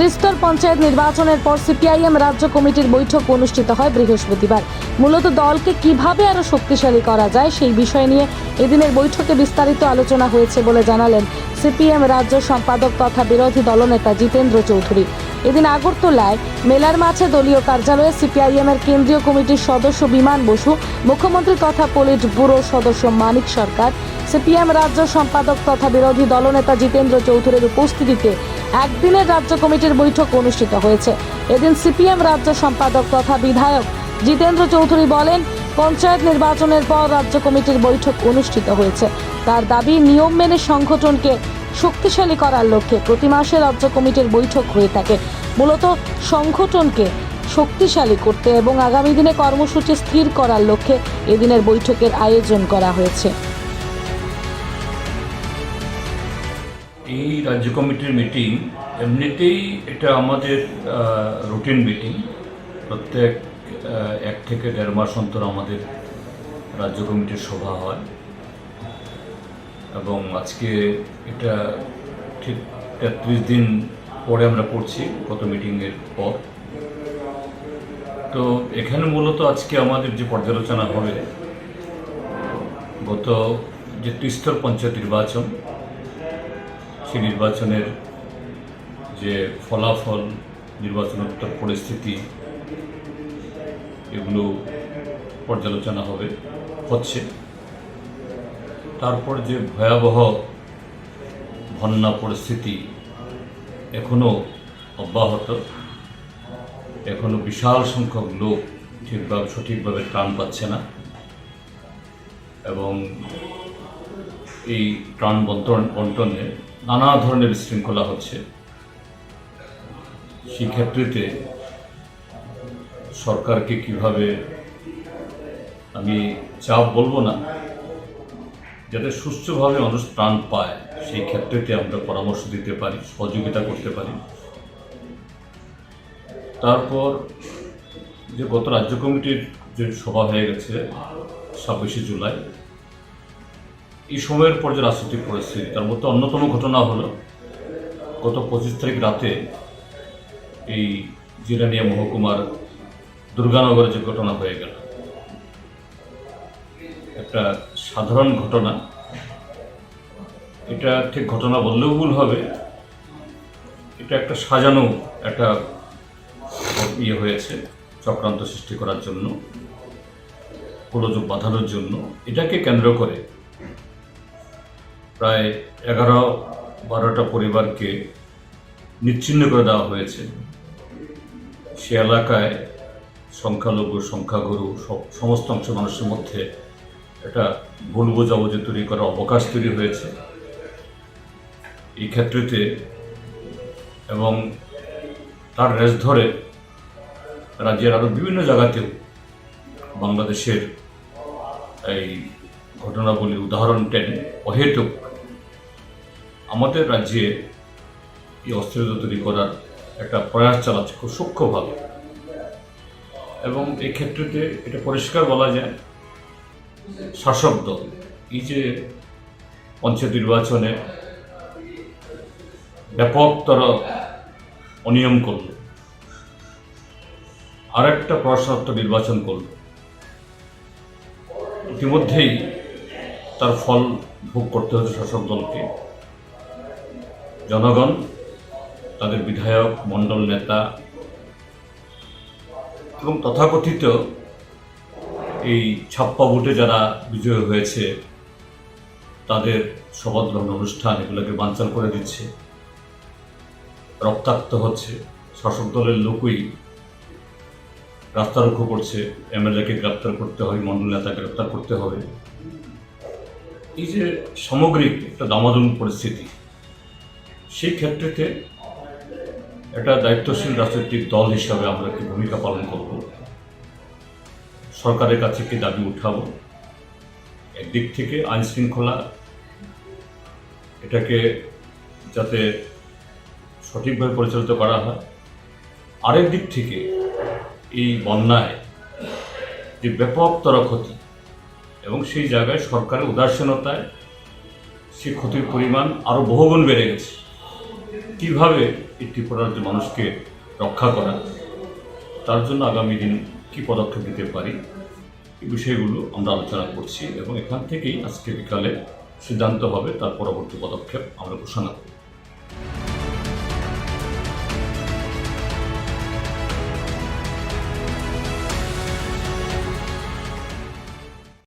ত্রিস্তর পঞ্চায়েত নির্বাচনের পর সিপিআইএম রাজ্য কমিটির বৈঠক অনুষ্ঠিত হয় বৃহস্পতিবার। মূলত দলকে কীভাবে আরও শক্তিশালী করা যায় সেই বিষয় নিয়ে এদিনের বৈঠকে বিস্তারিত আলোচনা হয়েছে বলে জানালেন সিপিএম রাজ্য সম্পাদক তথা বিরোধী দলনেতা জিতেন্দ্র চৌধুরী। এদিন আগরতলায় মেলার মাঠে দলীয় কার্যালয়ে সিপিআইএম এর কেন্দ্রীয় কমিটির সদস্য বিমান বসু, মুখ্যমন্ত্রী তথা পলিট ব্যুরো সদস্য মানিক সরকার, সিপিএম রাজ্য সম্পাদক তথা বিরোধী দলনেতা জিতেন্দ্র চৌধুরীর উপস্থিতিতে একদিনের রাজ্য কমিটির বৈঠক অনুষ্ঠিত হয়েছে। এদিন সিপিএম রাজ্য সম্পাদক তথা বিধায়ক জিতেন্দ্র চৌধুরী বলেন, পঞ্চায়েত নির্বাচনের পর রাজ্য কমিটির বৈঠক অনুষ্ঠিত হয়েছে। তার দাবি, নিয়ম মেনে সংগঠনকে শক্তিশালী করার লক্ষ্যে প্রতি মাসে রাজ্য কমিটির বৈঠক হয়ে থাকে। মূলত সংগঠনকে শক্তিশালী করতে এবং আগামী দিনে কর্মসূচি স্থির করার লক্ষ্যে এদিনের বৈঠকের আয়োজন করা হয়েছে। এই রাজ্য কমিটির মিটিং এমনিতেই এটা আমাদের রুটিন মিটিং প্রত্যেক এক থেকে দেড় মাস অন্তর আমাদের রাজ্য কমিটির সভা হয়। এবং আজকে এটা ঠিক তেত্রিশ দিন পরে আমরা করছি, গত মিটিংয়ের পর। তো এখানে মূলত আজকে আমাদের যে পর্যালোচনা হবে, গত যে ত্রিস্তর পঞ্চায়েত নির্বাচন সেই নির্বাচনের যে ফলাফল নির্বাচনোত্তর পরিস্থিতি, এগুলো পর্যালোচনা হবে, হচ্ছে। তারপর যে ভয়াবহ বন্যা পরিস্থিতি এখনও অব্যাহত এখনও বিশাল সংখ্যক লোক ঠিকভাবে, সঠিকভাবে ত্রাণ পাচ্ছে না এবং এই ত্রাণ বন্টনে নানা ধরনের বিশৃঙ্খলা হচ্ছে। সেই ক্ষেত্রেতে সরকারকে কীভাবে আমি চাপ বলব না, যাতে সুস্থভাবে মানুষ প্রাণ পায়, সেই ক্ষেত্রেতে আমরা পরামর্শ দিতে পারি, সহযোগিতা করতে পারি। তারপর যে গত রাজ্য কমিটির যে সভা হয়ে গেছে ছাব্বিশে জুলাই এই সময়ের পর যে রাজনৈতিক পরিস্থিতি, তার মধ্যে অন্যতম ঘটনা হলো গত পঁচিশ তারিখ রাতে এই জিরানিয়া মহকুমার দুর্গানগরে যে ঘটনা হয়ে গেল। একটা সাধারণ ঘটনা। এটা ঠিক ঘটনা বললেও ভুল হবে। এটা একটা সাজানো একটা ইয়ে হয়েছে চক্রান্ত সৃষ্টি করার জন্য, গোলযোগ বাঁধানোর জন্য। এটাকে কেন্দ্র করে প্রায় এগারো বারোটা পরিবারকে নিচ্ছিন্ন করে দেওয়া হয়েছে। সে এলাকায় সংখ্যালঘু, সংখ্যাগুরু সমস্ত অংশ মানুষের মধ্যে একটা ভুল বোঝাবুঝি তৈরি করার অবকাশ তৈরি হয়েছে। এই ক্ষেত্রেতে এবং তার রেস ধরে রাজ্যের আরও বিভিন্ন জায়গাতেও বাংলাদেশের এই ঘটনাবলী উদাহরণ টেনে অহেতুক আমাদের রাজ্যে এই অস্থিরতা তৈরি করার একটা প্রয়াস চালাচ্ছে খুব সূক্ষ্মভাবে। এবং এই এটা পরিষ্কার বলা যায়, শাসক দল, এই যে পঞ্চায়েত নির্বাচনে ব্যাপকতর অনিয়ম করল আর একটা প্রশাসক নির্বাচন করল, ইতিমধ্যেই তার ফল ভোগ করতে হচ্ছে শাসক দলকে। জনগণ, তাদের বিধায়ক, মণ্ডল নেতা এবং তথাকথিত এই ছাপ্পা ভোটে যারা বিজয়ী হয়েছে, তাদের শপথ গ্রহণ অনুষ্ঠান এগুলোকে বানচাল করে দিচ্ছে। রক্তাক্ত হচ্ছে, শাসক দলের লোকই রাস্তারোকো করছে, এমএলএকে গ্রেপ্তার করতে হবে, মণ্ডল নেতা গ্রেপ্তার করতে হবে। এই যে সামগ্রিক একটা দামাদুম পরিস্থিতি সেই ক্ষেত্রেতে একটা দায়িত্বশীল রাজনৈতিক দল হিসাবে আমরা কি ভূমিকা পালন করব? সরকারের কাছে কি দাবি উঠাবো? একদিক থেকে আইন শৃঙ্খলা, এটাকে যাতে সঠিকভাবে পরিচালিত করা হয়। আরেক দিক থেকে এই বন্যায় যে ব্যাপকতর ক্ষতি এবং সেই জায়গায় সরকারের উদাসীনতায় সেই ক্ষতির পরিমাণ আরও বহুগুণ বেড়ে গেছে। কীভাবে একটি প্রধান রাজ্যের মানুষকে রক্ষা করা, তার জন্য আগামী দিন কী পদক্ষেপ নিতে পারি, এই বিষয়গুলো আমরা আলোচনা করছি এবং এখান থেকেই আজকে বিকালে সিদ্ধান্ত হবে তার পরবর্তী পদক্ষেপ আমরা ঘোষণা করব।